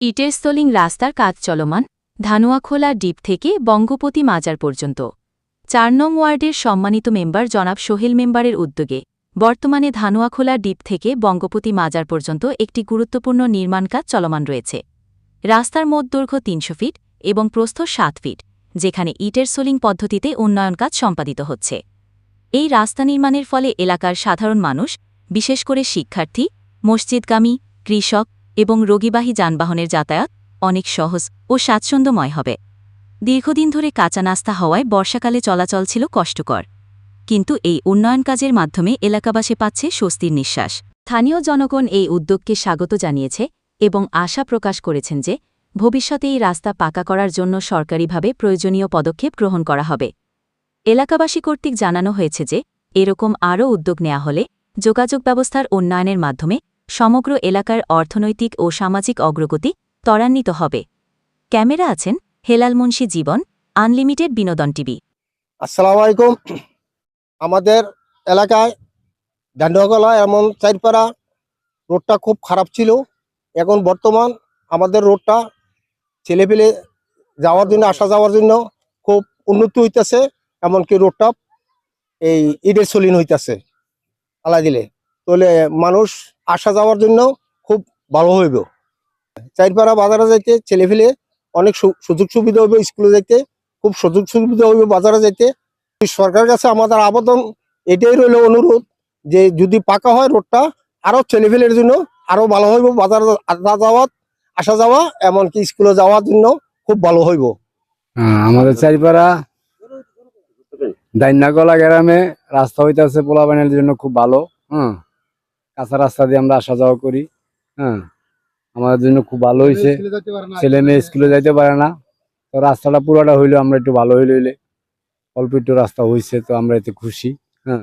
ইটের স্তলিং রাস্তার কাজ চলমান, ধানুয়াখোলা ডিপ থেকে বঙ্গপতি মাজার পর্যন্ত। চার নং ওয়ার্ডের সম্মানিত মেম্বার জনাব সোহেল মেম্বারের উদ্যোগে বর্তমানে ধানুয়াখোলা ডিপ থেকে বঙ্গপতি মাজার পর্যন্ত একটি গুরুত্বপূর্ণ নির্মাণ কাজ চলমান রয়েছে। রাস্তার মোট দৈর্ঘ্য তিনশো ফিট এবং প্রস্থ সাত ফিট, যেখানে ইটের সোলিং পদ্ধতিতে উন্নয়ন কাজ সম্পাদিত হচ্ছে। এই রাস্তা নির্মাণের ফলে এলাকার সাধারণ মানুষ, বিশেষ করে শিক্ষার্থী, মসজিদগামী, কৃষক এবং রোগীবাহী যানবাহনের যাতায়াত অনেক সহজ ও স্বাচ্ছন্দ্যময় হবে। দীর্ঘদিন ধরে কাঁচা নাস্তা হওয়ায় বর্ষাকালে চলাচল ছিল কষ্টকর। কিন্তু এই উন্নয়ন কাজের মাধ্যমে এলাকাবাসী পাচ্ছে স্বস্তির নিঃশ্বাস। স্থানীয় জনগণ এই উদ্যোগকে স্বাগত জানিয়েছে এবং আশা প্রকাশ করেছেন যে ভবিষ্যতে এই রাস্তা পাকা করার জন্য সরকারিভাবে প্রয়োজনীয় পদক্ষেপ গ্রহণ করা হবে। এলাকাবাসী কর্তৃক জানানো হয়েছে যে এরকম আরও উদ্যোগ নেওয়া হলে যোগাযোগ ব্যবস্থার উন্নয়নের মাধ্যমে সমগ্র এলাকার অর্থনৈতিক ও সামাজিক অগ্রগতি ত্বরান্বিত হবে। ক্যামেরা আছেন হেলাল মুন্সি জীবন, আনলিমিটেড বিনোদন টিভি। আসসালামু আলাইকুম। আমাদের এলাকায় ডান্ডুয়াগলা এমন চারপাড়া রোডটা খুব খারাপ ছিল। এখন বর্তমান আমাদের রোডটা ছেলেপেলে যাওয়ার জন্য, আসা যাওয়ার জন্য খুব উন্নতি হইতেছে, এমনকি রোডটা এই ইডের সলিন হইতেছে। আলা দিলে। তাহলে মানুষ আসা যাওয়ার জন্য খুব ভালো হইব। চারপাড়া বাজারে যাইতে ছেলেপেলে অনেক সু- সুযোগ সুবিধা হইবে স্কুলে যাইতে খুব সুযোগ সুবিধা হইবে বাজারে যাইতে। সরকারের কাছে আমাদের আবেদন এটাই রইল অনুরোধ যে যদি পাকা হয় রোডটা আরও ছেলেপেলের জন্য আরও ভালো হইব বাজার আসা যাওয়া আসা যাওয়া এমনকি স্কুলে যাওয়ার জন্য খুব ভালো হইব। হ্যাঁ, আমাদের চারিপাড়া দাইনাগলা গ্রামে রাস্তা হইতেছে পোলাবানের জন্য খুব ভালো হ্যাঁ। কাঁচা রাস্তা দিয়ে আমরা আসা যাওয়া করি হ্যাঁ। আমাদের জন্য খুব ভালো হয়েছে। ছেলে মেয়ে স্কুলে যাইতে পারে না তো রাস্তাটা পুরোটা হইল আমরা একটু ভালো হইলে হইলে। অল্প একটু রাস্তা হয়েছে তো আমরা এতে খুশি।